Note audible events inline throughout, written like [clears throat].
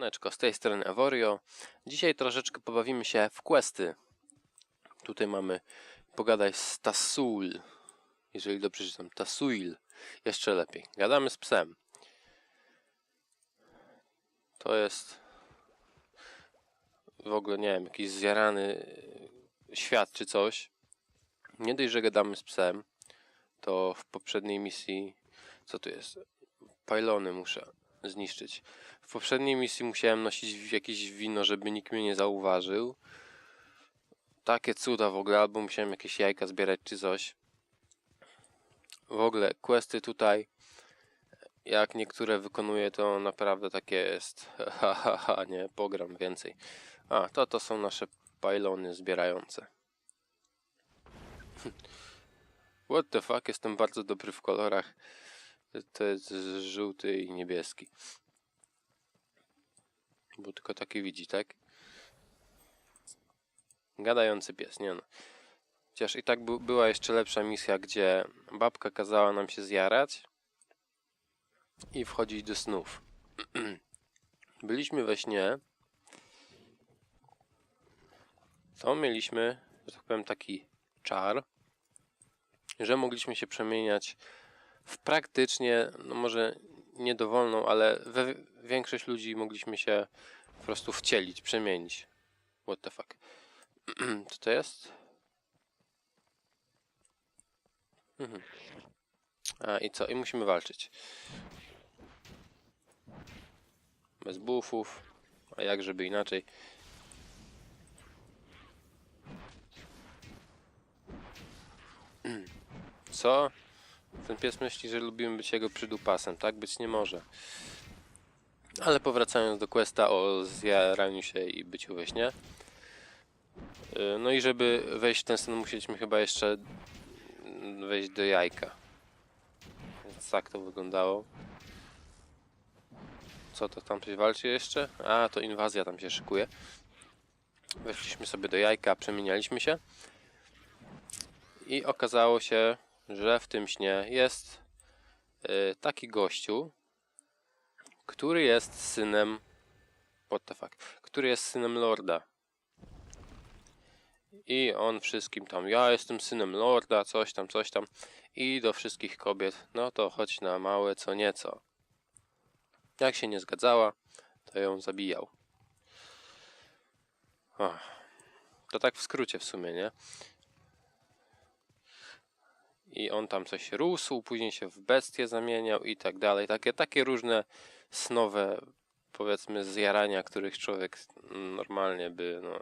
Siemaneczko, z tej strony Avorio. Dzisiaj troszeczkę pobawimy się w questy. Tutaj mamy pogadaj z Tasul. Jeżeli dobrze czytam, Tasuil. Jeszcze lepiej. Gadamy z psem. To jest w ogóle, nie wiem, jakiś zjarany świat czy coś. Nie dość, że gadamy z psem, to w poprzedniej misji, co tu jest? Pylony muszę zniszczyć. W poprzedniej misji musiałem nosić jakieś wino, żeby nikt mnie nie zauważył. Takie cuda w ogóle, albo musiałem jakieś jajka zbierać czy coś. W ogóle questy tutaj, jak niektóre wykonuję, to naprawdę takie jest. [laughs] Ha, ha, ha, nie, pogram więcej. A, to to są nasze pylony zbierające. [laughs] What the fuck, jestem bardzo dobry w kolorach. To jest żółty i niebieski. Bo tylko taki widzi, tak? Gadający pies, nie no. Chociaż i tak by, była jeszcze lepsza misja, gdzie babka kazała nam się zjarać i wchodzić do snów. [clears throat] Byliśmy we śnie. To mieliśmy, że tak powiem, taki czar, że mogliśmy się przemieniać w praktycznie, no może nie dowolną, ale we większość ludzi mogliśmy się po prostu wcielić, przemienić. What the fuck. [clears throat] Co to jest? Mhm. A i co? I musimy walczyć. Bez buffów. A jak żeby inaczej? [clears throat] Co? Ten pies myśli, że lubimy być jego przydupasem. Tak być nie może. Ale powracając do questa o zjaraniu się i byciu we śnie. Yy, No i żeby wejść w ten sen musieliśmy chyba jeszcze wejść do jajka. Więc tak to wyglądało. Co to tam coś walczy jeszcze? A, to inwazja tam się szykuje. Weszliśmy sobie do jajka, przemienialiśmy się. I okazało się, że w tym śnie jest y, taki gościu, który jest synem. What the fuck? Który jest synem lorda. I on wszystkim tam, ja jestem synem lorda, coś tam, coś tam. I do wszystkich kobiet, no to chodź na małe co nieco. Jak się nie zgadzała, to ją zabijał. To tak w skrócie w sumie, nie? I on tam coś rósł, później się w bestię zamieniał i tak dalej. Takie, takie różne snowe, powiedzmy, zjarania, których człowiek normalnie by no,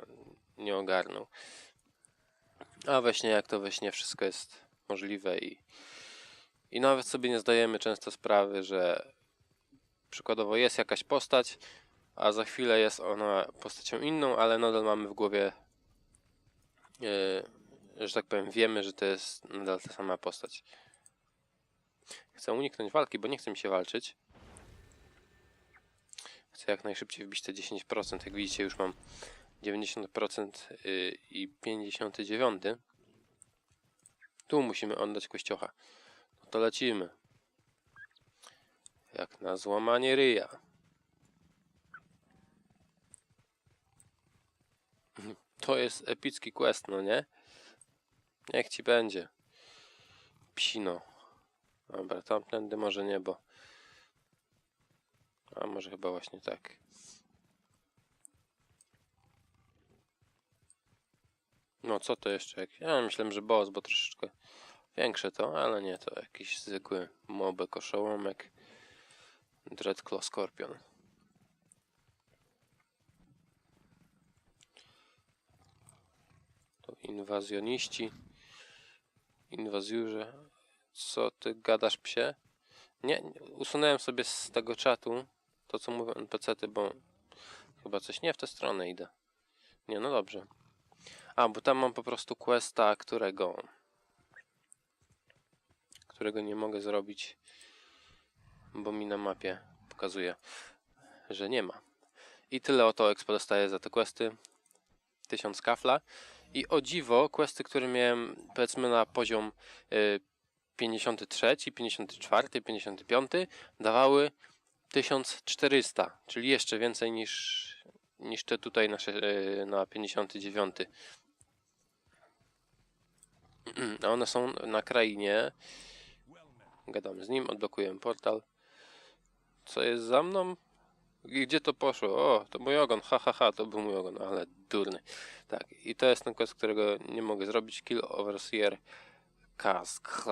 nie ogarnął. A we śnie, jak to we śnie, wszystko jest możliwe i, i nawet sobie nie zdajemy często sprawy, że przykładowo jest jakaś postać, a za chwilę jest ona postacią inną, ale nadal mamy w głowie yy, że tak powiem, wiemy, że to jest nadal ta sama postać. Chcę uniknąć walki, bo nie chce mi się walczyć. Chcę jak najszybciej wbić te 10%. Jak widzicie, już mam 90% y, i 59. Tu musimy oddać kościocha. No to lecimy. Jak na złamanie ryja. [laughs] To jest epicki quest, no nie? Niech ci będzie. Psino. Dobra, tamtędy może nie, bo... A może chyba właśnie tak. No co to jeszcze? Ja myślałem, że boss, bo troszeczkę większe to, ale nie, to jakiś zwykły mobek, koszołomek. Dreadclaw Scorpion. To inwazjoniści. Inwazjurze. Co ty gadasz psie? Nie, usunąłem sobie z tego czatu to co mówią NPC-ty, bo chyba coś nie w tę stronę idę. Nie, no dobrze. A, bo tam mam po prostu questa, którego którego nie mogę zrobić, bo mi na mapie pokazuje, że nie ma. I tyle oto expo dostaję za te questy. 1000 kafla. I o dziwo, questy, które miałem powiedzmy na poziom y, 53, 54, 55 dawały 1400, czyli jeszcze więcej niż, niż te tutaj nasze, e, na 59. [clears throat] A one są na krainie. Gadamy z nim, odblokujemy portal. Co jest za mną? Gdzie to poszło? O, to mój ogon, ha, ha, ha, to był mój ogon, ale durny. Tak, i to jest ten quest, którego nie mogę zrobić. Kill Overseer Kask.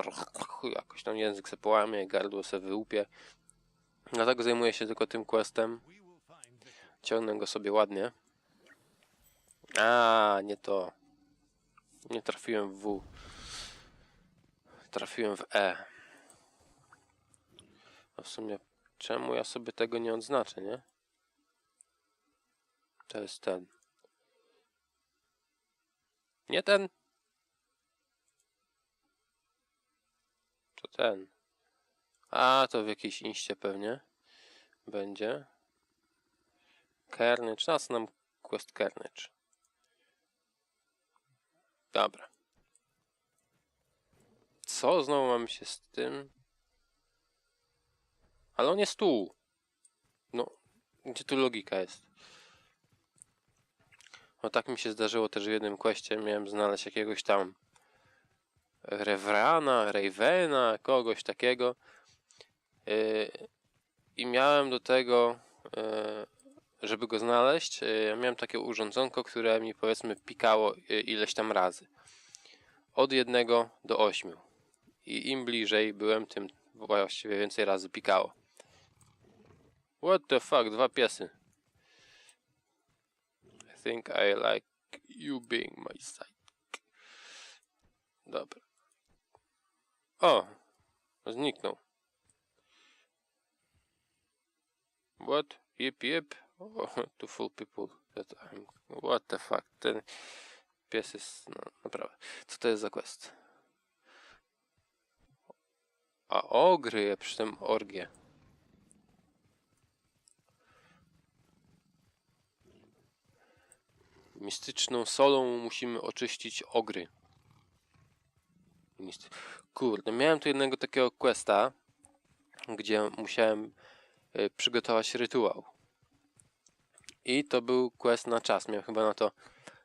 Jakoś tam język se połamie, gardło se wyłupie. Dlatego zajmuję się tylko tym questem. Ciągnę go sobie ładnie. A, nie to. Nie trafiłem w W. Trafiłem w E. A w sumie czemu ja sobie tego nie odznaczę, nie? To jest ten. Nie ten. To ten. A, to w jakiejś inście pewnie będzie. Carnage. Na co nam quest Carnage? Dobra. Co znowu mamy się z tym? Ale on jest tu. No, gdzie tu logika jest? No tak mi się zdarzyło też w jednym questie. Miałem znaleźć jakiegoś tam Rewrana, Ravena, kogoś takiego. Yy, I miałem do tego, yy, żeby go znaleźć, yy, miałem takie urządzonko, które mi powiedzmy pikało yy, ileś tam razy. Od jednego do ośmiu. I im bliżej byłem, tym właściwie więcej razy pikało. What the fuck, dwa piesy. I think I like you being my sidekick. Dobra. O! Zniknął. What? Yep, yep. Oh, [laughs] two full people that I'm... What the fuck? Ten pies jest... No, naprawdę. Co to jest za quest? A ogry, przy tym orgie. Mistyczną solą musimy oczyścić ogry. Kurde, miałem tu jednego takiego questa, gdzie musiałem y, przygotować rytuał. I to był quest na czas. Miałem chyba na to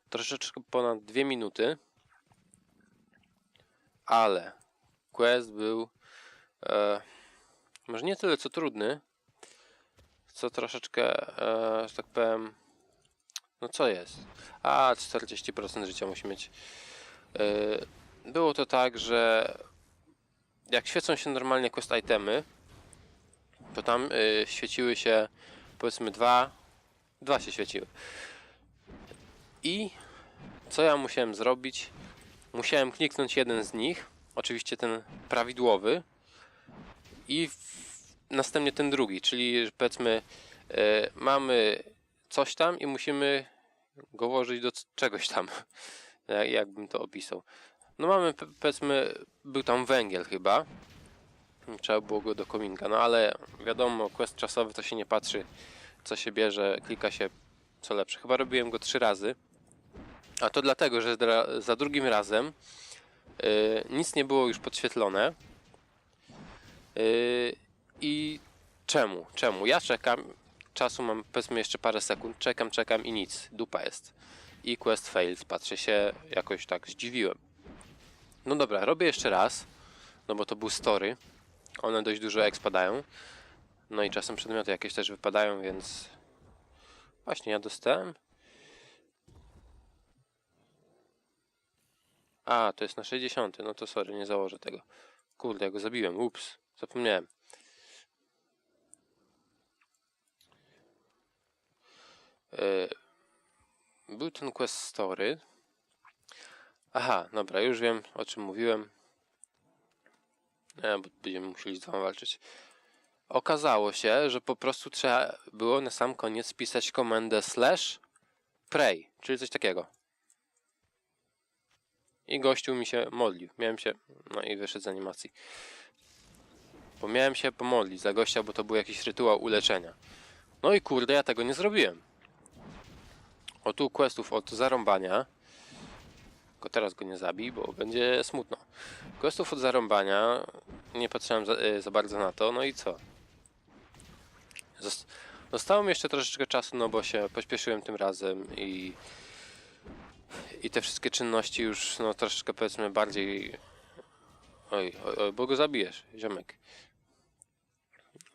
troszeczkę ponad dwie minuty. Ale quest był e, może nie tyle co trudny, co troszeczkę, e, że tak powiem, no co jest? A, 40% życia musi mieć. E, było to tak, że jak świecą się normalnie quest itemy, to tam e, świeciły się powiedzmy dwa, dwa się świeciły. I co ja musiałem zrobić? Musiałem kliknąć jeden z nich, oczywiście ten prawidłowy, i następnie ten drugi, czyli powiedzmy e, mamy coś tam i musimy go włożyć do czegoś tam. [laughs] Jak, jakbym to opisał. No mamy powiedzmy, był tam węgiel chyba. Trzeba było go do kominka, no ale wiadomo, quest czasowy to się nie patrzy, co się bierze, klika się co lepsze. Chyba robiłem go trzy razy. A to dlatego, że za drugim razem yy, nic nie było już podświetlone. Yy, I czemu? Czemu? Ja czekam, czasu mam powiedzmy jeszcze parę sekund, czekam, czekam i nic, dupa jest. I quest failed, patrzę się, jakoś tak zdziwiłem. No dobra, robię jeszcze raz, no bo to był story. One dość dużo ekspadają. No i czasem przedmioty jakieś też wypadają, więc... Właśnie, ja dostałem? A, to jest na 60, no to sorry, nie założę tego. Kurde, ja go zabiłem, ups, zapomniałem. Był ten quest story. Aha, dobra, już wiem o czym mówiłem. E, bo będziemy musieli z dwoma walczyć. Okazało się, że po prostu trzeba było na sam koniec spisać komendę slash pray, czyli coś takiego. I gościu mi się modlił. Miałem się. No i wyszedł z animacji. Bo miałem się pomodlić za gościa, bo to był jakiś rytuał uleczenia. No i kurde, ja tego nie zrobiłem. O tu questów od zarąbania. Tylko teraz go nie zabij, bo będzie smutno. Questów od zarąbania. Nie patrzyłem za, y, za bardzo na to. No i co? Zos- Zostało mi jeszcze troszeczkę czasu, no bo się pośpieszyłem tym razem i i te wszystkie czynności już no troszeczkę powiedzmy bardziej oj, oj, oj bo go zabijesz, ziomek.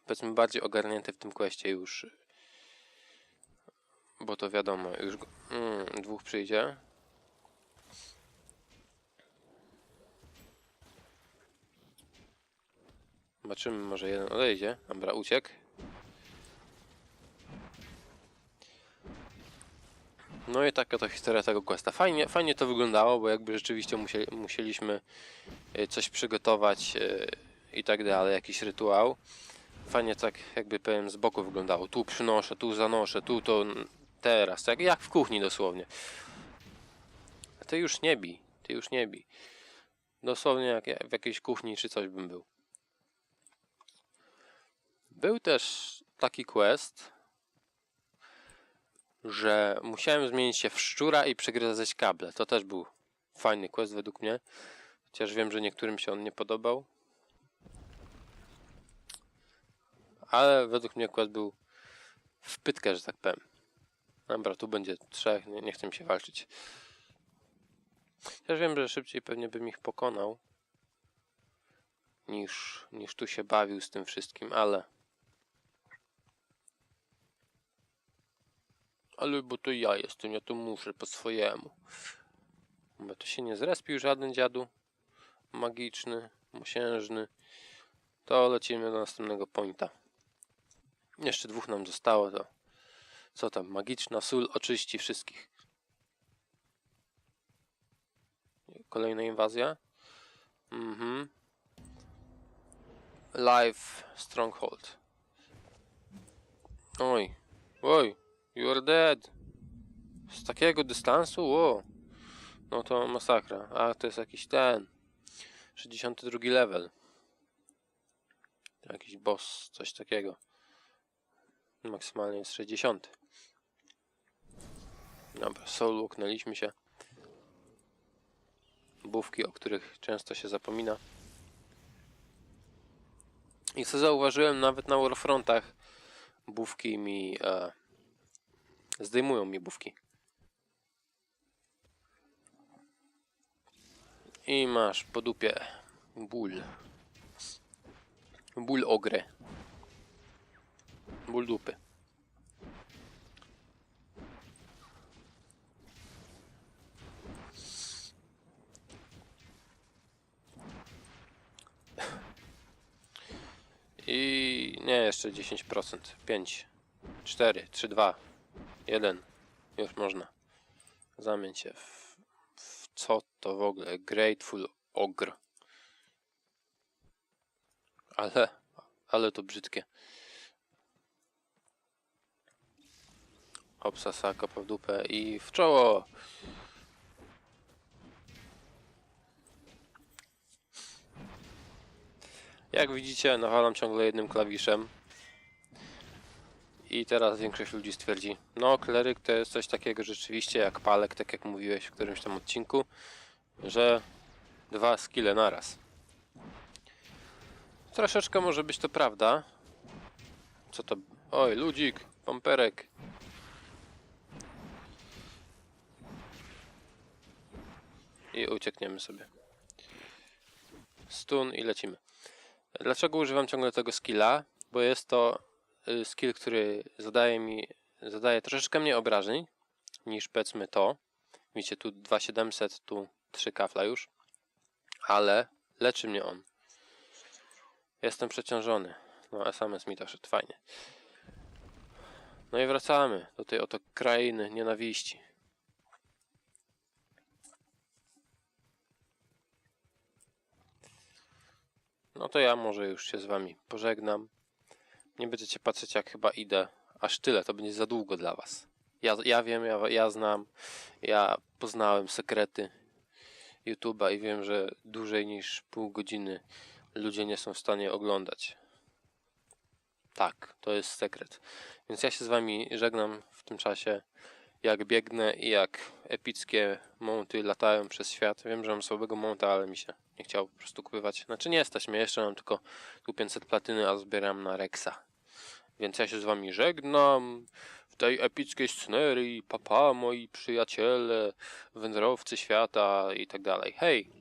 Powiedzmy bardziej ogarnięte w tym questie już bo to wiadomo, już mm, dwóch przyjdzie. Zobaczymy, może jeden odejdzie. Dobra, uciekł. No i taka to historia tego questa. Fajnie, fajnie to wyglądało, bo jakby rzeczywiście musieli, musieliśmy e, coś przygotować e, i tak dalej, jakiś rytuał. Fajnie tak jakby powiem z boku wyglądało. Tu przynoszę, tu zanoszę, tu to teraz. Jak, jak w kuchni dosłownie. A ty już nie bij, ty już nie bij. Dosłownie jak ja w jakiejś kuchni czy coś bym był. Był też taki quest, że musiałem zmienić się w szczura i przegryzać kable. To też był fajny quest według mnie. Chociaż wiem, że niektórym się on nie podobał. Ale według mnie quest był w pytkę, że tak powiem. Dobra, tu będzie trzech, nie, nie chcę mi się walczyć. Też wiem, że szybciej pewnie bym ich pokonał niż, niż tu się bawił z tym wszystkim, ale Ale bo to ja jestem, ja to muszę po swojemu. Bo to się nie zrespił żaden dziadu magiczny, mosiężny. To lecimy do następnego pointa. Jeszcze dwóch nam zostało, to co tam, magiczna sól oczyści wszystkich. Kolejna inwazja. Mhm. Live Stronghold. Oj, oj, You're dead. Z takiego dystansu? Ło. No to masakra. A to jest jakiś ten. 62 level. Jakiś boss, coś takiego. Maksymalnie jest 60. Dobra, soul łuknęliśmy się. Bówki, o których często się zapomina. I co zauważyłem nawet na Warfrontach, bówki mi e, Zdejmują mi bówki. I masz po dupie ból. Ból ogry. Ból dupy. I nie, jeszcze 10%. 5, 4, 3, 2, Jeden. Już można. Zamień się w, w co to w ogóle? Grateful Ogre. Ale, ale to brzydkie. Hopsa, kopa w dupę i w czoło. Jak widzicie, nawalam ciągle jednym klawiszem. I teraz większość ludzi stwierdzi, no kleryk to jest coś takiego rzeczywiście jak palek, tak jak mówiłeś w którymś tam odcinku, że dwa skille naraz. Troszeczkę może być to prawda. Co to? Oj, ludzik, pomperek. I uciekniemy sobie. Stun i lecimy. Dlaczego używam ciągle tego skilla? Bo jest to y, skill, który zadaje mi, zadaje troszeczkę mniej obrażeń niż powiedzmy to. Widzicie, tu 2700, tu 3 kafla już. Ale leczy mnie on. Jestem przeciążony. No, SMS mi to szedł fajnie. No i wracamy do tej oto krainy nienawiści. No to ja może już się z wami pożegnam. Nie będziecie patrzeć jak chyba idę. Aż tyle, to będzie za długo dla was. Ja, ja wiem, ja, ja znam, ja poznałem sekrety YouTube'a i wiem, że dłużej niż pół godziny ludzie nie są w stanie oglądać. Tak, to jest sekret. Więc ja się z wami żegnam w tym czasie. Jak biegnę i jak epickie monty latają przez świat. Wiem, że mam słabego monta, ale mi się nie chciało po prostu kupywać. Znaczy nie stać mnie, jeszcze mam tylko tu 500 platyny, a zbieram na Rexa. Więc ja się z wami żegnam w tej epickiej scenerii. Papa, moi przyjaciele, wędrowcy świata i tak dalej. Hej!